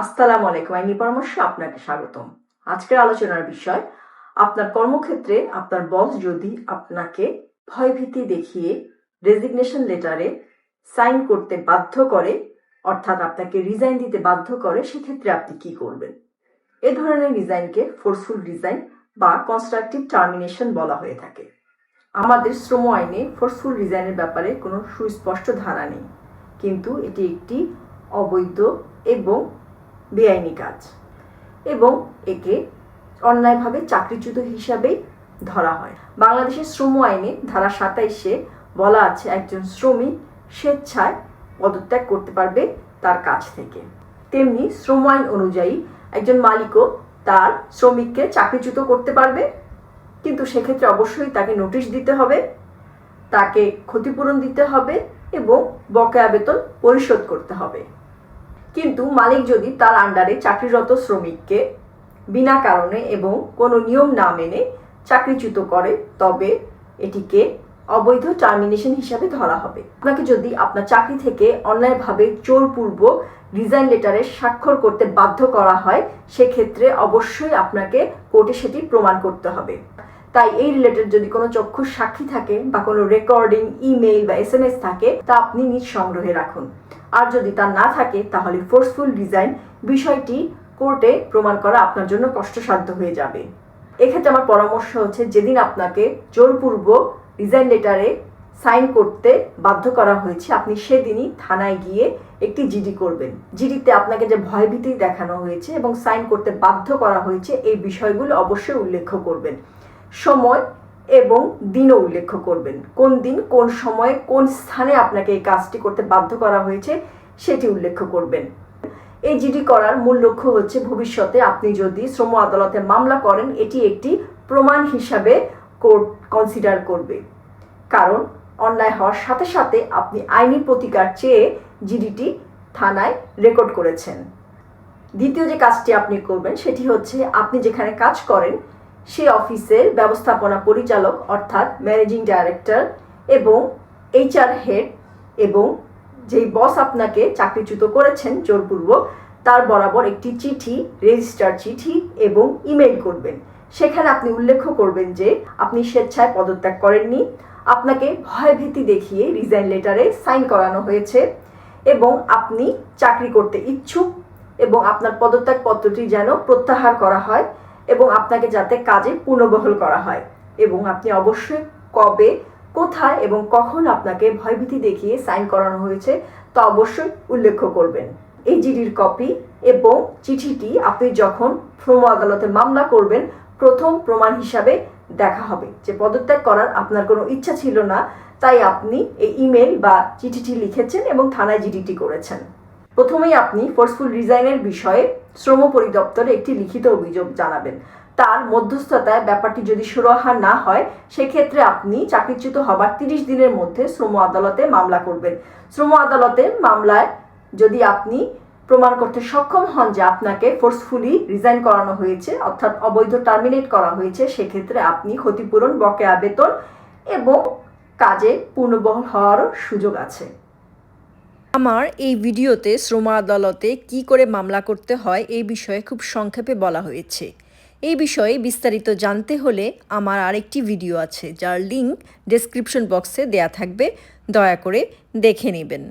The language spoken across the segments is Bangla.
আসসালামু আলাইকুম আইনি পরামর্শে আপনাকে স্বাগতম। আজকের আলোচনার বিষয়, আপনার কর্মক্ষেত্রে আপনার বস যদি আপনাকে ভয়ভীতি দেখিয়ে রেজিগনেশন লেটারে সাইন করতে বাধ্য করে, অর্থাৎ আপনাকে রিজাইন দিতে বাধ্য করে, সেক্ষেত্রে আপনি কি করবেন? এ ধরনের রিজাইনকে ফোর্সফুল রিজাইন বা কনস্ট্রাকটিভ টার্মিনেশন বলা হয়ে থাকে। আমাদের শ্রম আইনে ফোর্সফুল রিজাইনের ব্যাপারে কোনো সুস্পষ্ট ধারা নেই। কিন্তু এটি একটি অবৈধ এবং বেআইনি কাজ এবং একে অন্যায়ভাবে চাকরিচ্যুত হিসাবেই ধরা হয়। বাংলাদেশের শ্রম আইনে ধারা সাতাইশে বলা আছে, একজন শ্রমিক স্বেচ্ছায় পদত্যাগ করতে পারবে তার কাজ থেকে। তেমনি শ্রম আইন অনুযায়ী একজন মালিকও তার শ্রমিককে চাকরিচ্যুত করতে পারবে, কিন্তু সেক্ষেত্রে অবশ্যই তাকে নোটিশ দিতে হবে, তাকে ক্ষতিপূরণ দিতে হবে এবং বকেয়া বেতন পরিশোধ করতে হবে। কিন্তু মালিক যদি তার আন্ডারে চাকরিরত শ্রমিককে বিনা কারণে এবং কোনো নিয়ম না মেনে চাকরিচ্যুত করে, তবে এটিকে অবৈধ টার্মিনেশন হিসাবে ধরা হবে। আপনাকে যদি আপনার চাকরি থেকে অন্যায়ভাবে জোরপূর্বক রিজাইন লেটারে স্বাক্ষর করতে বাধ্য করা হয়, সেক্ষেত্রে অবশ্যই আপনাকে কোর্টে সেটি প্রমাণ করতে হবে। তাই এই রিলেটেড যদি কোনো চক্ষুর সাক্ষী থাকে বা কোনো রেকর্ডিং ইমেইল বা এস এম এস থাকে, তা আপনি নিজ সংগ্রহে রাখুন। আর যদি তা না থাকে, তাহলে ফোর্সফুল ডিজাইন বিষয়টি কোর্টে প্রমাণ করা আপনার জন্য কষ্টসাধ্য হয়ে যাবে। এক্ষেত্রে আমার পরামর্শ হচ্ছে, যেদিন আপনাকে জোরপূর্বক রিজাইন লেটারে সাইন করতে বাধ্য করা হয়েছে, আপনি সেদিনই থানায় গিয়ে একটি জিডি করবেন। জিডিতে আপনাকে যে ভয়ভীতি দেখানো হয়েছে এবং সাইন করতে বাধ্য করা হয়েছে, এই বিষয়গুলো অবশ্যই উল্লেখ করবেন। সময় এবং দিনও উল্লেখ করবেন। কোন দিন, কোন সময়ে, কোন স্থানে আপনাকে এই কাজটি করতে বাধ্য করা হয়েছে সেটি উল্লেখ করবেন। এই জিডি করার মূল লক্ষ্য হচ্ছে ভবিষ্যতে আপনি যদি শ্রম আদালতে মামলা করেন, এটি একটি প্রমাণ হিসাবে কোর্ট কনসিডার করবে। কারণ অন্যায় হওয়ার সাথে সাথে আপনি আইনি প্রতিকার চেয়ে জিডিটি থানায় রেকর্ড করেছেন। দ্বিতীয় যে কাজটি আপনি করবেন, সেটি হচ্ছে আপনি যেখানে কাজ করেন সেই অফিসের ব্যবস্থাপনা পরিচালক, অর্থাৎ ম্যানেজিং ডাইরেক্টর এবং এইচআর হেড এবং যেই বস আপনাকে চাকরিচ্যুত করেছেন জোরপূর্বক, তার বরাবর একটি চিঠি, রেজিস্টার চিঠি এবং ইমেল করবেন। সেখানে আপনি উল্লেখ করবেন যে আপনি স্বেচ্ছায় পদত্যাগ করেননি, আপনাকে ভয়ভীতি দেখিয়ে রিজাইন লেটারে সাইন করানো হয়েছে এবং আপনি চাকরি করতে ইচ্ছুক এবং আপনার পদত্যাগ পত্রটি যেন প্রত্যাহার করা হয় এবং আপনাকে যাতে কাজে পুনর্বহল করা হয়। এবং আপনি অবশ্যই কবে, কোথায় এবং কখন আপনাকে ভয়ভীতি দেখিয়ে সাইন করানো হয়েছে তা অবশ্যই উল্লেখ করবেন। এই জিডির কপি এবং চিঠিটি আপনি যখন শ্রম আদালতে মামলা করবেন, প্রথম প্রমাণ হিসাবে দেখা হবে। যে পদত্যাগ করার আপনার কোনো ইচ্ছা ছিল না, তাই আপনি এই ইমেল বা চিঠিটি লিখেছেন এবং থানায় জিডিটি করেছেন। প্রথমেই আপনি ফোর্সফুল রিজাইনের বিষয়ে শ্রম পরিদপ্তরে একটি লিখিত অভিযোগ জানাবেন। তার মধ্যস্থতায় ব্যাপারটি যদি সুরাহা না হয়, সেক্ষেত্রে আপনি চাকরিচ্যুত হবার তিরিশ দিনের মধ্যে শ্রম আদালতে মামলা করবেন। শ্রম আদালতে মামলায় যদি আপনি প্রমাণ করতে সক্ষম হন যে আপনাকে ফোর্সফুলি রিজাইন করানো হয়েছে, অর্থাৎ অবৈধ টার্মিনেট করা হয়েছে, সেক্ষেত্রে আপনি ক্ষতিপূরণ, বকেয়া বেতন এবং কাজে পূর্ণবহল হওয়ারও সুযোগ আছে। আমার এই ভিডিওতে শ্রম আদালতে কি করে মামলা করতে হয় এই বিষয়ে খুব সংক্ষেপে বলা হয়েছে। এই বিষয়ে বিস্তারিত জানতে হলে আমার আরেকটি ভিডিও আছে, যার লিঙ্ক ডেসক্রিপশন বক্সে দেয়া থাকবে। দয়া করে দেখে নেবেন।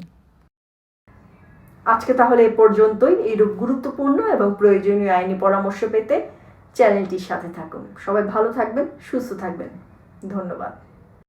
আজকে তাহলে এ পর্যন্তই। এইরূপ গুরুত্বপূর্ণ এবং প্রয়োজনীয় আইনি পরামর্শ পেতে চ্যানেলটির সাথে থাকুন। সবাই ভালো থাকবেন, সুস্থ থাকবেন। ধন্যবাদ।